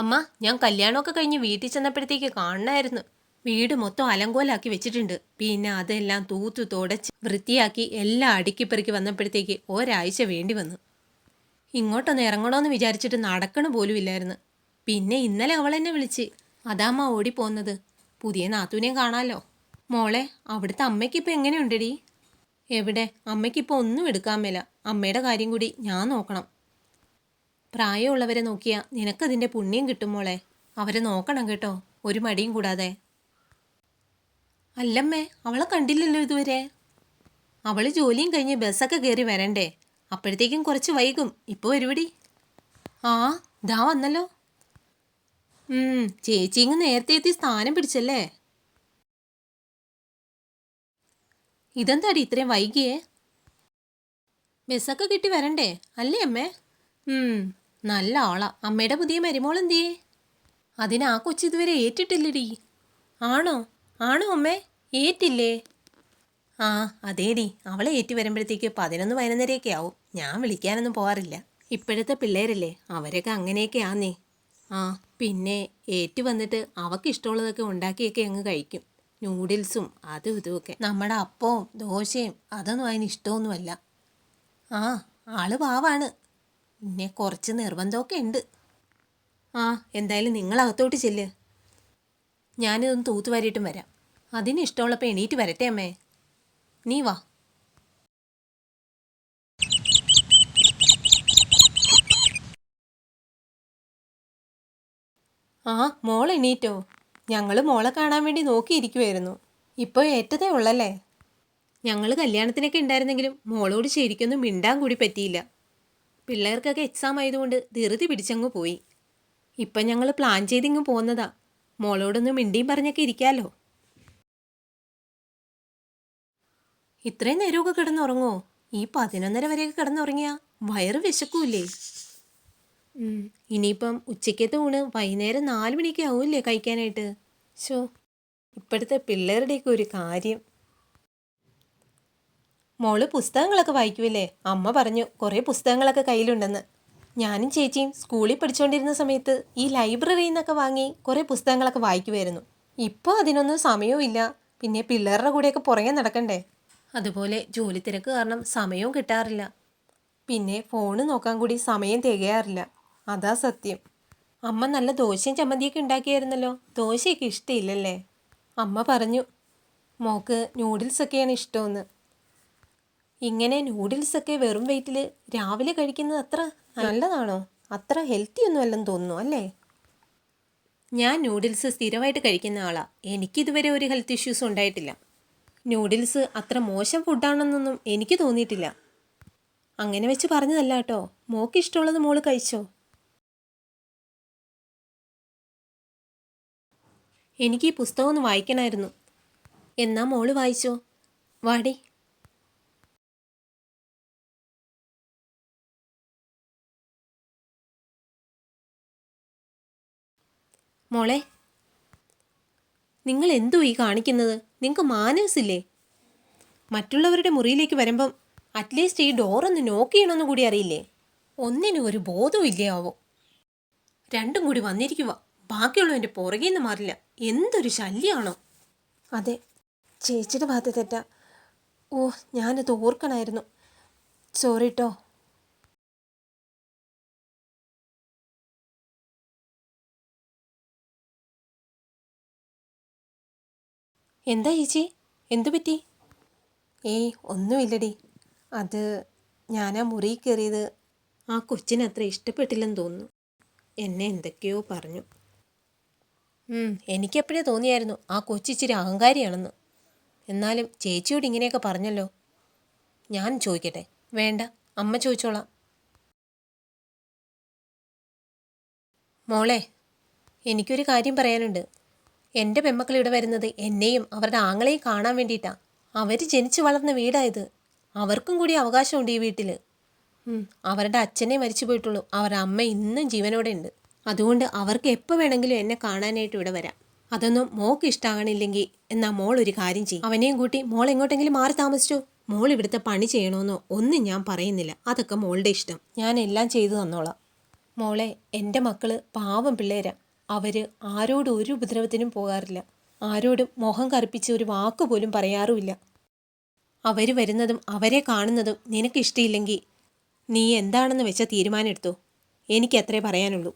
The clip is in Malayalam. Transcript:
അമ്മ ഞാൻ കല്യാണമൊക്കെ കഴിഞ്ഞ് വീട്ടിൽ ചെന്നപ്പോഴത്തേക്ക് കാണണമായിരുന്നു വീട് മൊത്തം അലങ്കോലാക്കി വെച്ചിട്ടുണ്ട്. പിന്നെ അതെല്ലാം തൂത്തു തുടച്ച് വൃത്തിയാക്കി എല്ലാം അടുക്കിപ്പെറുക്കി വന്നപ്പോഴത്തേക്ക് ഒരാഴ്ച വേണ്ടി വന്നു. ഇങ്ങോട്ടൊന്ന് ഇറങ്ങണമെന്ന് വിചാരിച്ചിട്ട് നടക്കണ പോലും ഇല്ലായിരുന്നു പിന്നെ ഇന്നലെ അവൾ എന്നെ വിളിച്ച് അതാമ്മ ഓടിപ്പോന്നത്. പുതിയ നാത്തൂനെയും കാണാമല്ലോ മോളെ അവിടുത്തെ അമ്മയ്ക്കിപ്പോൾ എങ്ങനെയുണ്ടെടി? എവിടെ? അമ്മയ്ക്കിപ്പോൾ ഒന്നും എടുക്കാൻ മേല. അമ്മയുടെ കാര്യം കൂടി ഞാൻ നോക്കണം. പ്രായമുള്ളവരെ നോക്കിയ നിനക്കതിന്റെ പുണ്യം കിട്ടും മോളെ. അവരെ നോക്കണം കേട്ടോ. ഒരു മടിയും കൂടാതെ. അല്ലമ്മേ അവളെ കണ്ടില്ലല്ലോ ഇതുവരെ. അവൾ ജോലിയും കഴിഞ്ഞ് ബസ്സൊക്കെ കയറി വരണ്ടേ. അപ്പോഴത്തേക്കും കുറച്ച് വൈകും. ഇപ്പോൾ വരുവടി. ആ ദാ വന്നല്ലോ. ചേച്ചി ഇങ്ങ് നേരത്തെ എത്തി സ്ഥാനം പിടിച്ചല്ലേ? ഇതെന്താടി ഇത്രയും വൈകിയേ? ബസ്സൊക്കെ കിട്ടി വരണ്ടേ? അല്ലേ അമ്മേ? നല്ല ആളാ. അമ്മയുടെ പുതിയ മരുമോൾ എന്തിയേ അതിന് ആ കൊച്ചു ഇതുവരെ ഏറ്റിട്ടില്ലടി. ആണോ? ആണോ അമ്മേ? ഏറ്റില്ലേ? ആ അതേടി. അവളെ ഏറ്റി വരുമ്പോഴത്തേക്ക് പതിനൊന്ന് പതിനൊന്നരയൊക്കെ ആവും. ഞാൻ വിളിക്കാനൊന്നും പോകാറില്ല ഇപ്പോഴത്തെ പിള്ളേരല്ലേ അവരൊക്കെ അങ്ങനെയൊക്കെ ആന്നേ. ആ പിന്നെ ഏറ്റു വന്നിട്ട് അവക്ക് ഇഷ്ടമുള്ളതൊക്കെ ഉണ്ടാക്കിയൊക്കെ അങ്ങ് കഴിക്കും. നൂഡിൽസും അതും ഇതുമൊക്കെ നമ്മുടെ അപ്പവും ദോശയും അതൊന്നും അതിന് ഇഷ്ടമൊന്നുമല്ല. ആ ആൾ പാവാണ്. പിന്നെ കുറച്ച് നിർബന്ധമൊക്കെ ഉണ്ട്. ആ എന്തായാലും നിങ്ങളകത്തോട്ട് ചെല്ല്. ഞാനിതൊന്ന് തൂത്തുവാരിയിട്ടും വരാം. അതിന് ഇഷ്ടമുള്ളപ്പോൾ എണീറ്റ് വരട്ടെ അമ്മേ. നീ വാ. ആ മോൾ എണീറ്റോ? ഞങ്ങൾ മോളെ കാണാൻ വേണ്ടി നോക്കിയിരിക്കുമായിരുന്നു ഇപ്പോൾ ഏറ്റതേ ഉള്ളല്ലേ? ഞങ്ങൾ കല്യാണത്തിനൊക്കെ ഉണ്ടായിരുന്നെങ്കിലും മോളോട് ശരിക്കൊന്നും മിണ്ടാൻ കൂടി പറ്റിയില്ല. പിള്ളേർക്കൊക്കെ എക്സാം ആയതുകൊണ്ട് ധൃതി പിടിച്ചങ്ങ് പോയി. ഇപ്പം ഞങ്ങൾ പ്ലാൻ ചെയ്തിങ്ങ് പോകുന്നതാ മോളോടൊന്ന് മിണ്ടിയും പറഞ്ഞൊക്കെ ഇരിക്കാമല്ലോ ഇത്രയും നേരമൊക്കെ കിടന്നുറങ്ങോ? ഈ പതിനൊന്നര വരെയൊക്കെ കിടന്നുറങ്ങിയാ വയറ് വിശക്കൂലേ ഉം, ഇനിയിപ്പം ഉച്ചയ്ക്കത്തെ ഊണ് വൈകുന്നേരം നാല് മണിയൊക്കെ ആവൂലേ കഴിക്കാനായിട്ട്? ഷോ ഇപ്പോഴത്തെ പിള്ളേരുടെയൊക്കെ ഒരു കാര്യം. മോൾ പുസ്തകങ്ങളൊക്കെ വായിക്കുമല്ലേ അമ്മ പറഞ്ഞു കുറേ പുസ്തകങ്ങളൊക്കെ കയ്യിലുണ്ടെന്ന്. ഞാനും ചേച്ചിയും സ്കൂളിൽ പഠിച്ചുകൊണ്ടിരുന്ന സമയത്ത് ഈ ലൈബ്രറിയിൽ നിന്നൊക്കെ വാങ്ങി കുറേ പുസ്തകങ്ങളൊക്കെ വായിക്കുമായിരുന്നു ഇപ്പോൾ അതിനൊന്നും സമയവും പിന്നെ പിള്ളേരുടെ കൂടെയൊക്കെ പുറകെ നടക്കണ്ടേ? അതുപോലെ ജോലി തിരക്ക് കാരണം സമയവും കിട്ടാറില്ല. പിന്നെ ഫോണ് നോക്കാൻ കൂടി സമയം തികയാറില്ല. അതാ സത്യം. അമ്മ നല്ല ദോശയും ചമ്മന്തിയൊക്കെ ഉണ്ടാക്കിയായിരുന്നല്ലോ. ദോശയൊക്കെ ഇഷ്ടമില്ലല്ലേ? അമ്മ പറഞ്ഞു മോക്ക് നൂഡിൽസൊക്കെയാണ് ഇഷ്ടമെന്ന്. ഇങ്ങനെ നൂഡിൽസൊക്കെ വെറും വെയിറ്റിൽ രാവിലെ കഴിക്കുന്നത് അത്ര നല്ലതാണോ? അത്ര ഹെൽത്തി ഒന്നും അല്ലെന്ന് തോന്നുന്നു അല്ലേ? ഞാൻ നൂഡിൽസ് സ്ഥിരമായിട്ട് കഴിക്കുന്ന ആളാണ് എനിക്കിതുവരെ ഒരു ഹെൽത്ത് ഇഷ്യൂസ് ഉണ്ടായിട്ടില്ല. നൂഡിൽസ് അത്ര മോശം ഫുഡാണെന്നൊന്നും എനിക്ക് തോന്നിയിട്ടില്ല. അങ്ങനെ വെച്ച് പറഞ്ഞതല്ല കേട്ടോ. മോക്ക് ഇഷ്ടമുള്ളത് മോൾ കഴിച്ചോ? എനിക്ക് ഈ പുസ്തകം ഒന്ന് വായിക്കണമായിരുന്നു എന്നാ മോൾ വായിച്ചോ? വാടി മോളെ നിങ്ങൾ എന്തോ ഈ കാണിക്കുന്നത്? നിങ്ങൾക്ക് മാനേഴ്സില്ലേ മറ്റുള്ളവരുടെ മുറിയിലേക്ക് വരുമ്പം അറ്റ്ലീസ്റ്റ് ഈ ഡോറൊന്ന് നോക്ക് ചെയ്യണമെന്ന് കൂടി അറിയില്ലേ? ഒന്നിനും ഒരു ബോധവും ഇല്ലയാവോ? രണ്ടും കൂടി വന്നിരിക്കുക ബാക്കിയുള്ളവന്റെ പുറകെ നിന്ന് മാറില്ല. എന്തൊരു ശല്യമാണോ അതെ ചേച്ചിയുടെ ഭാഗത്ത് തെറ്റാ. ഓ ഞാനത് ഓർക്കണമായിരുന്നു സോറി കേട്ടോ എന്താ ചേച്ചി? എന്തു പറ്റി? ഏയ് ഒന്നുമില്ലടി. അത് ഞാൻ ആ മുറി കയറിയത്. ആ കൊച്ചിന് അത്ര ഇഷ്ടപ്പെട്ടില്ലെന്ന് തോന്നുന്നു. എന്നെ എന്തൊക്കെയോ പറഞ്ഞു. എനിക്കെപ്പോഴേ തോന്നിയായിരുന്നു ആ കൊച്ചി ഇച്ചിരി അഹങ്കാരിയാണെന്ന്. എന്നാലും ചേച്ചിയോട് ഇങ്ങനെയൊക്കെ പറഞ്ഞല്ലോ. ഞാൻ ചോദിക്കട്ടെ. വേണ്ട അമ്മ ചോദിച്ചോളാം. മോളെ എനിക്കൊരു കാര്യം പറയാനുണ്ട്. എന്റെ പെമ്മക്കൾ ഇവിടെ വരുന്നത് എന്നെയും അവരുടെ ആങ്ങളെയും കാണാൻ വേണ്ടിയിട്ടാണ് അവർ ജനിച്ചു വളർന്ന വീടായത്. അവർക്കും കൂടി അവകാശമുണ്ട് ഈ വീട്ടിൽ അവരുടെ അച്ഛനെ മരിച്ചു പോയിട്ടുള്ളൂ. അവരുടെ അമ്മ ഇന്നും ജീവനോടെ ഉണ്ട്. അതുകൊണ്ട് അവർക്ക് എപ്പോൾ വേണമെങ്കിലും എന്നെ കാണാനായിട്ട് ഇവിടെ വരാം. അതൊന്നും മോക്ക് ഇഷ്ടമാകണില്ലെങ്കിൽ എന്നാ മോൾ ഒരു കാര്യം ചെയ്യും. അവനെയും കൂട്ടി മോൾ എങ്ങോട്ടെങ്കിലും മാറി താമസിച്ചോ? മോൾ ഇവിടുത്തെ പണി ചെയ്യണമെന്നോ ഒന്നും ഞാൻ പറയുന്നില്ല. അതൊക്കെ മോളുടെ ഇഷ്ടം. ഞാൻ എല്ലാം ചെയ്തു തന്നോളാം. മോളെ എന്റെ മക്കൾ പാവം പിള്ളേരാ. അവർ ആരോടും ഒരു ഉപദ്രവത്തിനും പോകാറില്ല. ആരോടും മുഖം കറുപ്പിച്ച് ഒരു വാക്ക് പോലും പറയാറുമില്ല. അവർ വരുന്നതും അവരെ കാണുന്നതും നിനക്കിഷ്ടമില്ലെങ്കിൽ നീ എന്താണെന്ന് വെച്ച തീരുമാനം എടുത്തോ? എനിക്കത്രേ പറയാനുള്ളൂ.